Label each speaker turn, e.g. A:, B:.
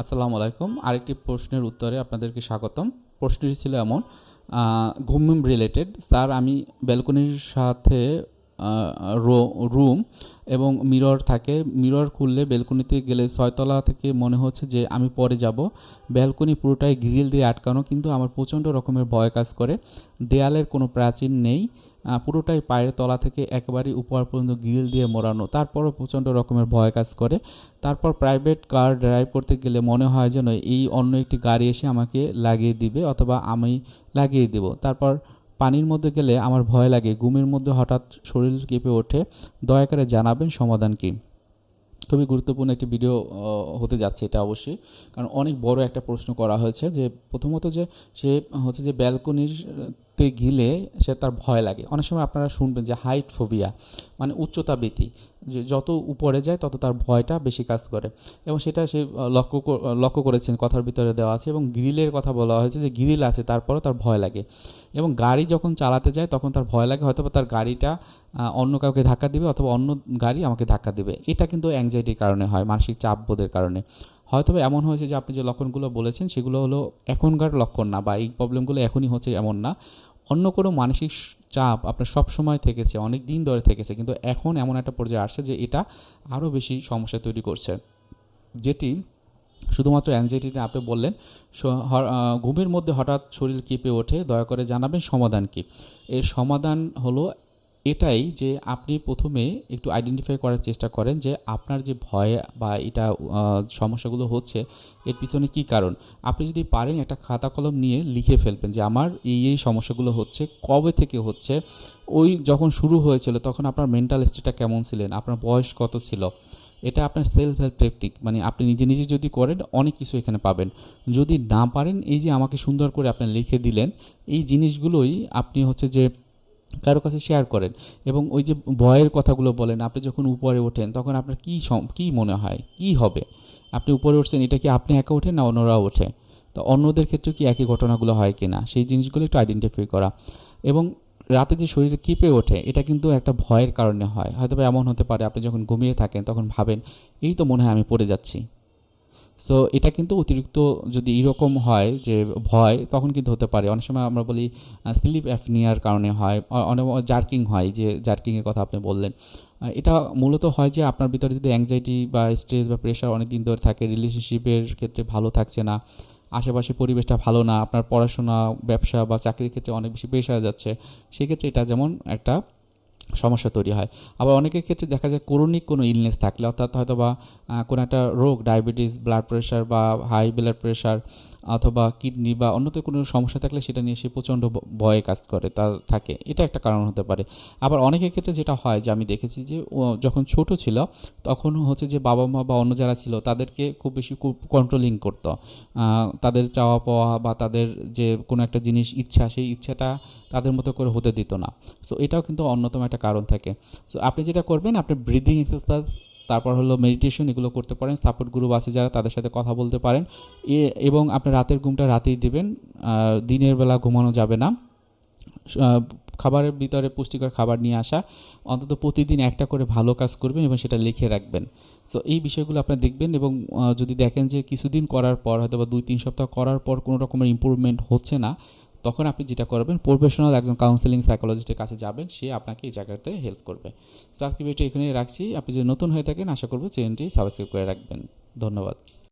A: আসসালামু আলাইকুম। আরেকটি প্রশ্নের উত্তরে আপনাদেরকে স্বাগতম। প্রশ্নটি ছিল এমন ঘুম রিলেটেড স্যার, আমি ব্যালকনির সাথে রুম এবং মিরর থাকে। মিরর খুললে ব্যালকনিতে গেলে ছয়তলা থেকে মনে হচ্ছে যে আমি পরে যাব। ব্যালকনি পুরোটাই গ্রিল দিয়ে আটকানো, কিন্তু আমার প্রচণ্ড রকমের ভয় কাজ করে। দেয়ালের কোনো প্রাচীন নেই। পুরোটাই পায়ের তলা থেকে একেবারে উপর পর্যন্ত গ্রিল দিয়ে মোড়ানো। তারপরও প্রচণ্ড রকমের ভয় কাজ করে। তারপর প্রাইভেট কার ড্রাইভ করতে গেলে মনে হয় যেন এই অন্য একটি গাড়ি এসে আমাকে লাগিয়ে দিবে অথবা আমি লাগিয়ে দেব। তারপর পানির মধ্যে গেলে আমার ভয় লাগে। ঘুমের মধ্যে হঠাৎ শরীর কেঁপে ওঠে। দয়া করে জানাবেন সমাধান কী? খুবই গুরুত্বপূর্ণ একটি ভিডিও হতে যাচ্ছে এটা অবশ্যই। কারণ অনেক বড় একটা প্রশ্ন করা হয়েছে যে প্রথমত যে সে হচ্ছে যে ব্যালকনির তে গিলে সে তার ভয় লাগে। অনেক সময় আপনারা শুনবেন যে হাইট ফোবিয়া মানে উচ্চতা ভীতি যে যত উপরে যায় তত তার ভয়টা বেশি কাজ করে। এবং সেটা সে লক্ষ্য লক্ষ্য করেছেন, কথার ভিতরে দেওয়া আছে এবং গ্রিলের কথা বলা হয়েছে যে গ্রিল আছে, তারপরও তার ভয় লাগে। এবং গাড়ি যখন চালাতে যায় তখন তার ভয় লাগে হয়তো তার গাড়িটা অন্য কাউকে ধাক্কা দিবে অথবা অন্য গাড়ি আমাকে ধাক্কা দিবে। এটা কিন্তু অ্যাংজাইটির কারণে হয়, মানসিক চাপ বোধের কারণে। হয়তো এমন হয়েছে যে আপনি যে লক্ষণগুলো বলেছেন, সেগুলো হলো এখনকার লক্ষণ না বা এই প্রবলেমগুলো এখনই হচ্ছে এমন না। অন্য কোনো মানসিক চাপ আপনার সব সময় থেকেছে, অনেক দিন ধরে থেকেছে, কিন্তু এখন এমন একটা পর্যায়ে আসছে যে এটা আরও বেশি সমস্যা তৈরি করছে। যেটি শুধুমাত্র অ্যাংজাইটিটা আপনি বললেন ঘুমের মধ্যে হঠাৎ শরীর কেঁপে ওঠে, দয়া করে জানাবেন সমাধান কি? এর সমাধান হলো এটাই যে আপনি প্রথমে একটু আইডেন্টিফাই করার চেষ্টা করেন যে আপনার যে ভয় বা এটা সমস্যাগুলো হচ্ছে, এর পিছনে কি কারণ? আপনি যদি পারেন একটা খাতা কলম নিয়ে লিখে ফেলবেন যে আমার এই এই সমস্যাগুলো হচ্ছে, কবে থেকে হচ্ছে? ওই যখন শুরু হয়েছিল তখন আপনার মেন্টাল স্টেটটা কেমন ছিলেন? আপনার বয়স কত ছিল? এটা আপনার সেলফ হেল্প টেকনিক মানে আপনি নিজে নিজে যদি করেন অনেক কিছু এখানে পাবেন। যদি না পারেন, এই যে আমাকে সুন্দর করে আপনি লিখে দিলেন, এই জিনিসগুলোই আপনি হচ্ছে যে কারও কাছে শেয়ার করেন এবং ওই যে ভয়ের কথাগুলো বলেন, আপনি যখন উপরে ওঠেন তখন আপনার কী কী মনে হয়? কী হবে? আপনি উপরে উঠছেন, এটা কি আপনি একা ওঠেন না অন্যরাও ওঠে? তো অন্যদের ক্ষেত্রে কি একই ঘটনাগুলো হয় কি না সেই জিনিসগুলো একটু আইডেন্টিফাই করা। এবং রাতে যে শরীরে কেঁপে ওঠে, এটা কিন্তু একটা ভয়ের কারণে হয়। হয়তো এমন হতে পারে, আপনি যখন ঘুমিয়ে থাকেন তখন ভাবেন, এই তো মনে হয় আমি পড়ে যাচ্ছি। সো এটা কিন্তু অতিরিক্ত যদি এরকম হয় যে ভয়, তখন কিন্তু হতে পারে। অনেক সময় আমরা বলি স্লিপ অ্যাপনিয়ার কারণে হয় অনেক জার্কিং হয়, যে জার্কিংয়ের কথা আপনি বললেন। এটা মূলত হয় যে আপনার ভিতরে যদি অ্যাংজাইটি বা স্ট্রেস বা প্রেশার অনেক দিন ধরে থাকে রিলেশনশিপের ক্ষেত্রে ভালো থাকছে না, আশেপাশে পরিবেশটা ভালো না, আপনার পড়াশোনা, ব্যবসা বা চাকরির ক্ষেত্রে অনেক বেশি প্রেশার যাচ্ছে, সেক্ষেত্রে এটা যেমন একটা সমস্যা তৈরি হয়। আবার অনেকের ক্ষেত্রে দেখা যায় করোনিক কোনো ইলনেস থাকলে অর্থাৎ হয়তো বা কোনো একটা রোগ ডায়াবেটিস ব্লাড প্রেশার বা হাই ব্লাড প্রেশার অথবা কিডনি বা অন্যতে কোনো সমস্যা থাকলে সেটা নিয়ে সে প্রচণ্ড ভয়ে কাজ করে, তা থাকে। এটা একটা কারণ হতে পারে। আবার অনেকের ক্ষেত্রে যেটা হয় যে আমি দেখেছি যে যখন ছোট ছিল, তখন হচ্ছে যে বাবা মা বা অন্য যারা ছিল, তাদেরকে খুব বেশি কন্ট্রোলিং করতো। তাদের চাওয়া পাওয়া বা তাদের যে কোনো একটা জিনিস ইচ্ছা, সেই ইচ্ছাটা তাদের মতো করে হতে দিত না। সো এটাও কিন্তু অন্যতম একটা কারণ থাকে। সো আপনি যেটা করবেন, আপনি ব্রিদিং এক্সারসাইজ তারপর হলো মেডিটেশন এগুলো করতে পারেন সাপোর্ট গ্রুপ আছে যারা তাদের সাথে কথা বলতে পারেন। এবং আপনি রাতের ঘুমটা রাতেই দিবেন দিনের বেলা ঘুমানো যাবে না। খাবারের ভিতরে পুষ্টিকর খাবার নিয়ে আসা, অন্তত প্রতিদিন একটা করে ভালো কাজ করবেন এবং সেটা লিখে রাখবেন। সো এই বিষয়গুলো আপনি দেখবেন এবং যদি দেখেন যে কিছুদিন করার পর হয়তো বা দুই, তিন সপ্তাহ করার পর কোনো রকমের ইম্প্রুভমেন্ট হচ্ছে না তখন আপনি যেটা করবেন, প্রফেশনাল একজন কাউন্সেলিং সাইকোলজিস্টের কাছে যাবেন, সে আপনাকে এই জায়গাতে হেল্প করবে। সো আজকে ভিডিওটি এখানেই রাখছি। আপনি যদি নতুন হয়ে থাকেন, আশা করব চ্যানেলটি সাবস্ক্রাইব করে রাখবেন। ধন্যবাদ।